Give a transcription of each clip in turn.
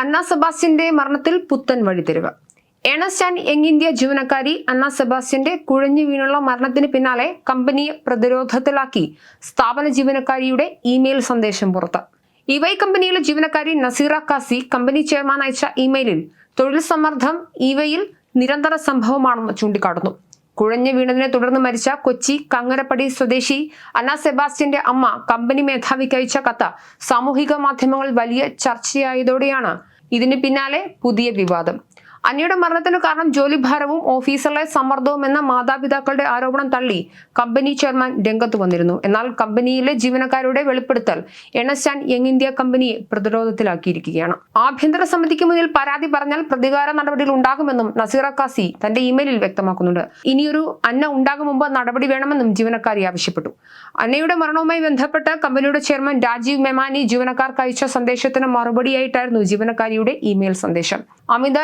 അന്ന സെബാസ്റ്റ്യന്റെ മരണത്തിൽ പുത്തൻ വഴിത്തിരിവ് ഏണസ്റ്റ് ആൻഡ് യങ് ഇന്ത്യ ജീവനക്കാരി അന്ന സെബാസ്റ്റ്യന്റെ കുഴഞ്ഞു വീണുള്ള മരണത്തിന് പിന്നാലെ കമ്പനിയെ പ്രതിരോധത്തിലാക്കി സ്ഥാപന ജീവനക്കാരിയുടെ ഇമെയിൽ സന്ദേശം പുറത്ത്. ഇവൈ കമ്പനിയിലെ ജീവനക്കാരി നസീറ കാസി കമ്പനി ചെയർമാൻ അയച്ച ഇമെയിലിൽ തൊഴിൽ സമ്മർദ്ദം ഇവയിൽ നിരന്തര സംഭവമാണെന്ന് ചൂണ്ടിക്കാട്ടുന്നു. കുഴഞ്ഞു വീണതിനെ തുടർന്ന് മരിച്ച കൊച്ചി കങ്ങരപ്പടി സ്വദേശി അന്ന സെബാസ്റ്റ്യന്റെ അമ്മ കമ്പനി മേധാവിക്ക് അയച്ച കത്ത് സാമൂഹിക മാധ്യമങ്ങളിൽ വലിയ ചർച്ചയായതോടെയാണ്. ഇതിന് പിന്നാലെ പുതിയ വിവാദം. അന്നയുടെ മരണത്തിന് കാരണം ജോലിഭാരവും ഓഫീസറിലെ സമ്മർദ്ദവും എന്ന മാതാപിതാക്കളുടെ ആരോപണം തള്ളി കമ്പനി ചെയർമാൻ രംഗത്ത് വന്നിരുന്നു. എന്നാൽ കമ്പനിയിലെ ജീവനക്കാരുടെ വെളിപ്പെടുത്തൽ എണസ്റ്റ് ആൻഡ് യങ് ഇന്ത്യ കമ്പനിയെ പ്രതിരോധത്തിലാക്കിയിരിക്കുകയാണ്. ആഭ്യന്തര സമിതിക്ക് മുന്നിൽ പരാതി പറഞ്ഞാൽ പ്രതികാര നടപടികൾ ഉണ്ടാകുമെന്നും നസീറ കാസി തന്റെ ഇമെയിലിൽ വ്യക്തമാക്കുന്നുണ്ട്. ഇനിയൊരു അന്ന ഉണ്ടാകും മുമ്പ് നടപടി വേണമെന്നും ജീവനക്കാരി ആവശ്യപ്പെട്ടു. അന്നയുടെ മരണവുമായി ബന്ധപ്പെട്ട് കമ്പനിയുടെ ചെയർമാൻ രാജീവ് മെമാനി ജീവനക്കാർക്ക് അയച്ച സന്ദേശത്തിന് മറുപടിയായിട്ടായിരുന്നു ജീവനക്കാരിയുടെ ഇമെയിൽ സന്ദേശം. അമിത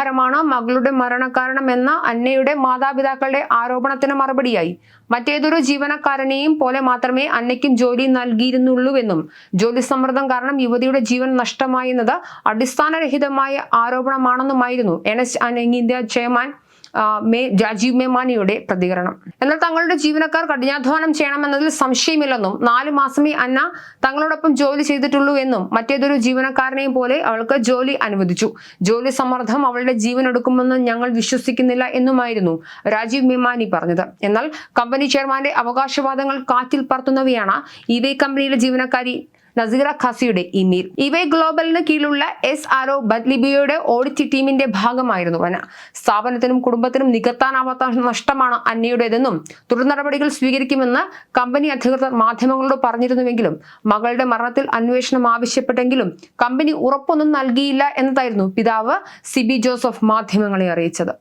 ജോലിഭാരമാണ് മകളുടെ മരണകാരണം എന്ന അന്നയുടെ മാതാപിതാക്കളുടെ ആരോപണത്തിന് മറുപടിയായി. മറ്റേതൊരു ജീവനക്കാരനെയും പോലെ മാത്രമേ അന്നയ്ക്കും ജോലി നൽകിയിരുന്നുള്ളൂവെന്നും ജോലി സമ്മർദ്ദം കാരണം യുവതിയുടെ ജീവൻ നഷ്ടമായെന്നത് അടിസ്ഥാനരഹിതമായ ആരോപണമാണെന്നുമായിരുന്നു എൻ എസ് ഇന്ത്യ ചെയർമാൻ മേ രാജീവ് മേമാനിയുടെ പ്രതികരണം. എന്നാൽ തങ്ങളുടെ ജീവനക്കാർ കഠിനാധ്വാനം ചെയ്യണമെന്നതിൽ സംശയമില്ലെന്നും നാല് മാസമേ അന്ന തങ്ങളോടൊപ്പം ജോലി ചെയ്തിട്ടുള്ളൂ എന്നും മറ്റേതൊരു ജീവനക്കാരനെയും പോലെ അവൾക്ക് ജോലി അനുവദിച്ചു. ജോലി സമ്മർദ്ദം അവളുടെ ജീവൻ എടുക്കുമെന്ന് ഞങ്ങൾ വിശ്വസിക്കുന്നില്ല എന്നുമായിരുന്നു രാജീവ് മേമാനി പറഞ്ഞത്. എന്നാൽ കമ്പനി ചെയർമാന്റെ അവകാശവാദങ്ങൾ കാറ്റിൽ പറത്തുന്നവയാണ് ഇവേ കമ്പനിയിലെ ജീവനക്കാരി നസീറ ഖാസിയുടെ ഇമെയിൽ. ഇവേ ഗ്ലോബലിന് കീഴിലുള്ള എസ് ആർ ഒ ഓഡിറ്റ് ടീമിന്റെ ഭാഗമായിരുന്നു വന. സ്ഥാപനത്തിനും കുടുംബത്തിനും നികത്താനാവാത്ത നഷ്ടമാണ് അന്നയുടേതെന്നും തുടർ നടപടികൾ സ്വീകരിക്കുമെന്ന് കമ്പനി അധികൃതർ മാധ്യമങ്ങളോട് പറഞ്ഞിരുന്നുവെങ്കിലും മകളുടെ മരണത്തിൽ അന്വേഷണം ആവശ്യപ്പെട്ടെങ്കിലും കമ്പനി ഉറപ്പൊന്നും നൽകിയില്ല എന്നതായിരുന്നു പിതാവ് സിബി ജോസഫ് മാധ്യമങ്ങളെ അറിയിച്ചത്.